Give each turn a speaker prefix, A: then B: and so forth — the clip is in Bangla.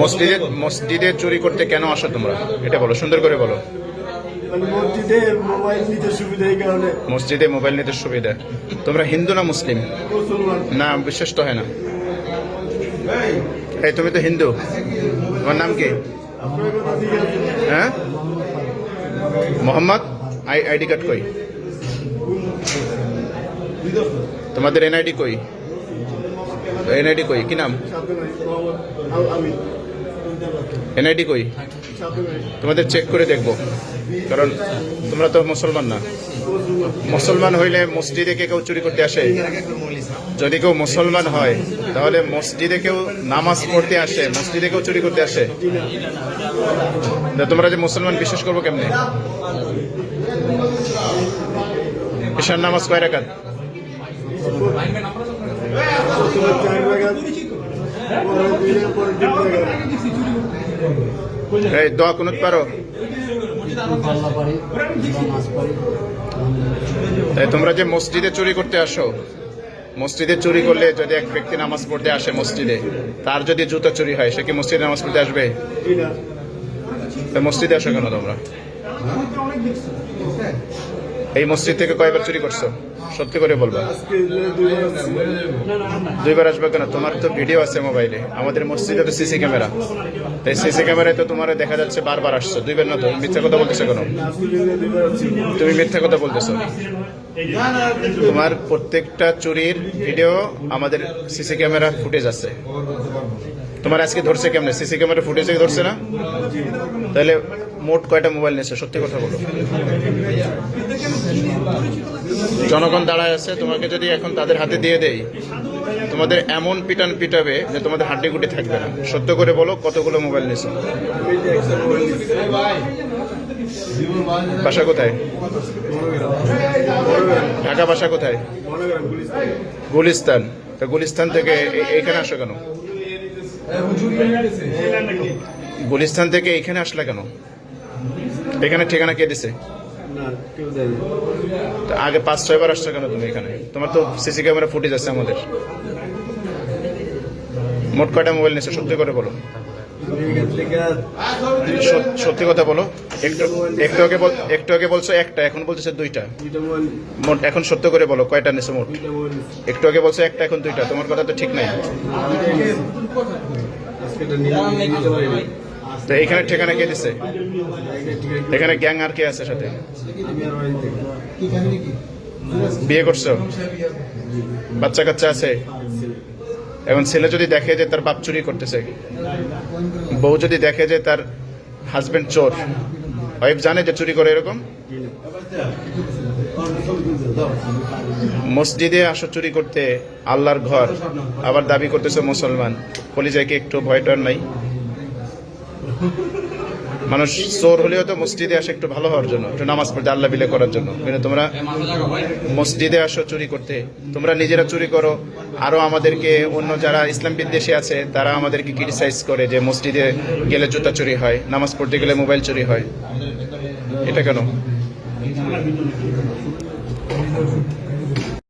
A: মসজিদে মসজিদে চুরি করতে কেন আসো তোমরা? এটা বলো সুন্দর করে বলো।
B: মানে মসজিদে মোবাইল নিতে সুবিধা এই কারণে।
A: মসজিদে মোবাইল নিতে সুবিধা। তোমরা হিন্দু না মুসলিম? না বিশ্বাস তো হয় না। এই তুমি তো হিন্দু। তোমার নাম কি? হ্যাঁ? মোহাম্মদ? আই আইডি কার্ড কই? তোমাদের এনআইডি কই? এনআইডি কই? কি নাম? এনআইডি কই? তোমাদের চেক করে দেখব। কারণ তোমরা তো মুসলমান না।
B: মুসলমান
A: হইলে মসজিদে কে কেউ চুরি করতে আসে? যদি কেউ মুসলমান হয়, তাহলে মসজিদে কেউ নামাজ পড়তে আসে, মসজিদে কেউ চুরি করতে আসে? তোমরা যে মুসলমান, বিশ্বাস করব কেমনে? ঈশান নামাজ কয় রাকাত? এই দোয়া পারো? তাই তোমরা যে মসজিদে চুরি করতে আসো, মসজিদে চুরি করলে যদি এক ব্যক্তি নামাজ পড়তে আসে মসজিদে, তার যদি জুতা চুরি হয়, সে কি মসজিদে নামাজ পড়তে আসবে? মসজিদে আসো কেন তোমরা? এই মসজিদ থেকে কয়বার চুরি করছ? সত্যি করে বলবা।
B: দুইবার
A: আসবে কেন? তোমার তো ভিডিও আছে মোবাইলে। আমাদের মসজিদে তো সিসি ক্যামেরা। তাই সিসি ক্যামেরায় তো তোমার দেখা যাচ্ছে বারবার আসছো। দুইবার না তো, মিথ্যা কথা বলতেছো কেন? তুমি মিথ্যা কথা বলতেছো। তোমার প্রত্যেকটা চুরির ভিডিও আমাদের সিসি ক্যামেরা ফুটেজ আছে। তোমার আজকে ধরছে কেমনে? সিসি ক্যামেরা ফুটেজে ধরছে না? তাহলে মোট কয়টা মোবাইল নিয়েছে? সত্যি কথা বলো। জনগণ দাঁড়ায় আছে, তোমাকে যদি এখন তাদের হাতে দিয়ে দেই, তোমাদের এমন পিটান পিটাবে যে তোমাদের হাড্ডি গুটি থাকবে না। সত্য করে বলো, কতগুলো মোবাইল
B: নিচ্ছি
A: বাসা কোথায়? ঢাকা বাসা কোথায়?
B: গুলিস্তান।
A: তো গুলিস্তান থেকে এইখানে আসো কেন? গুলিস্তান থেকে এইখানে আসলে কেন? এখানে ঠিকানা কে দিছে? আগে পাঁচ ছয়বার আসছো কেন তুমি এখানে? তোমার তো সিসি ক্যামেরা ফুটেজ আছে আমাদের। মোট কয়টা মোবাইল নিয়েছে? সত্যি করে বলো। সত্যি কথা বলো। একটু আগে একটু আগে বলছো একটা এখন বলতেছে দুইটা। মোট এখন সত্য করে বলো কয়টা নিয়েছো মোট? একটু আগে বলছো একটা এখন দুইটা। তোমার কথা তো ঠিক নাই। তো এখানে ঠিকানা কে দিছে? এখানে গ্যাং আর কে আছে সাথে? বিয়ে করছ? বাচ্চা কাচ্চা আছে? এখন ছেলে যদি দেখে যে তার বাপ চুরি করতেছে, বউ যদি দেখে যে তার হাজবেন্ড চোর ওয়াইফ জানে যে চুরি করে এরকম? মসজিদে আসো চুরি করতে, আল্লাহর ঘর, আবার দাবি করতেছে মুসলমান। কলিজায় কি একটু ভয় ডর নাই? মানুষ চোর হলেও তো মসজিদে আসে একটু ভালো হওয়ার জন্য, একটু নামাজ পড়তে, আল্লাহ বিলে করার জন্য। কিন্তু তোমরা মসজিদে আসো চুরি করতে। তোমরা নিজেরা চুরি করো। আরও আমাদেরকে অন্য যারা ইসলাম বিদ্বেষী আছে, তারা আমাদেরকে ক্রিটিসাইজ করে যে মসজিদে গেলে জুতা চুরি হয়, নামাজ পড়তে গেলে মোবাইল চুরি হয়। এটা কেন?